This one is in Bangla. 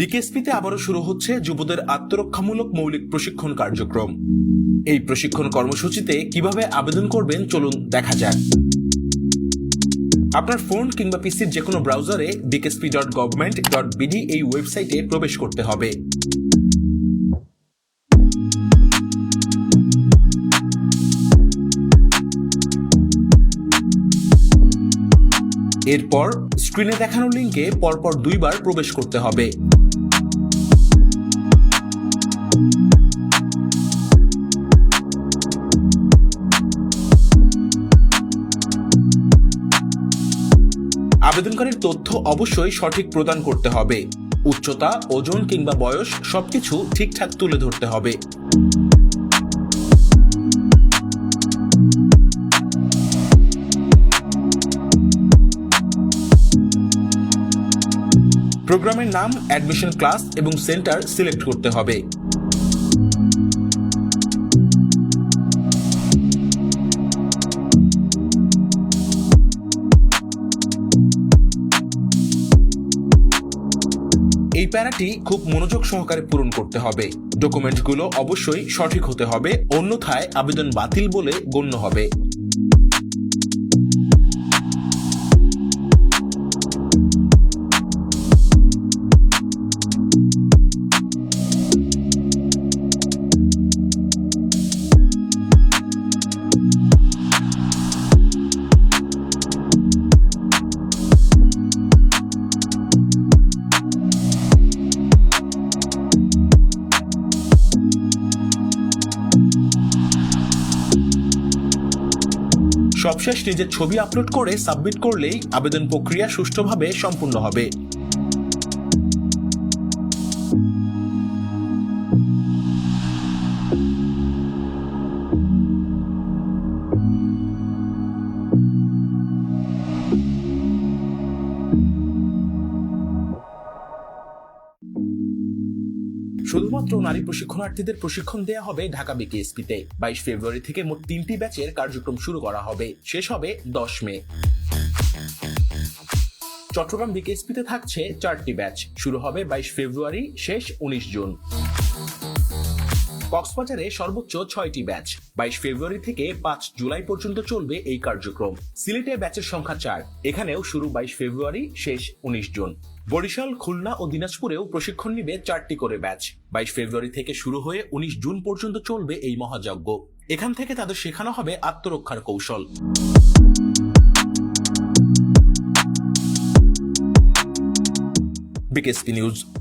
বিকেএসপিতে আবারও শুরু হচ্ছে যুবদের আত্মরক্ষামূলক মৌলিক প্রশিক্ষণ কার্যক্রম। এই প্রশিক্ষণ কর্মসূচিতে কীভাবে আবেদন করবেন চলুন দেখা যাক। আপনার ফোন কিংবা পিসির যে কোনো ব্রাউজারে BKSP dot government dot BD এই ওয়েবসাইটে প্রবেশ করতে হবে। এরপর স্ক্রিনে দেখানো লিঙ্কে পরপর দুইবার প্রবেশ করতে হবে। আবেদনকারীর তথ্য অবশ্যই সঠিক প্রদান করতে হবে। উচ্চতা, ওজন কিংবা বয়স সবকিছু ঠিকঠাক তুলে ধরতে হবে। প্রোগ্রামের নাম, অ্যাডমিশন ক্লাস এবং সেন্টার সিলেক্ট করতে হবে। এই প্যারাটি খুব মনোযোগ সহকারে পূরণ করতে হবে। ডকুমেন্টগুলো অবশ্যই সঠিক হতে হবে, অন্যথায় আবেদন বাতিল বলে গণ্য হবে। সবশেষ নিজের ছবি আপলোড করে সাবমিট করলেই আবেদন প্রক্রিয়া সুষ্ঠুভাবে সম্পূর্ণ হবে। শুধুমাত্র নারী প্রশিক্ষণার্থীদের প্রশিক্ষণ দেওয়া হবে ঢাকা বিকেএসপিতে। বাইশ ফেব্রুয়ারি থেকে মোট তিনটি ব্যাচের কার্যক্রম শুরু করা হবে। শেষ হবে দশ মে। চট্টগ্রাম বিকেএসপিতে থাকছে চারটি ব্যাচ। শুরু হবে বাইশ ফেব্রুয়ারি, শেষ উনিশ জুন। কক্সবাজারে সর্বোচ্চ ছয়টি ব্যাচ। বাইশ ফেব্রুয়ারি থেকে পাঁচ জুলাই পর্যন্ত চলবে এই কার্যক্রম। সিলেটে ব্যাচের সংখ্যা চার। এখানেও শুরু বাইশ ফেব্রুয়ারি, শেষ উনিশ জুন। বরিশাল, খুলনা ও দিনাজপুরেও প্রশিক্ষণ নিবে চারটি করে ব্যাচ। বাইশ ফেব্রুয়ারি থেকে শুরু হয়ে উনিশ জুন পর্যন্ত চলবে এই মহাযজ্ঞ। এখান থেকে তাদের শেখানো হবে আত্মরক্ষার কৌশল। BKSP news.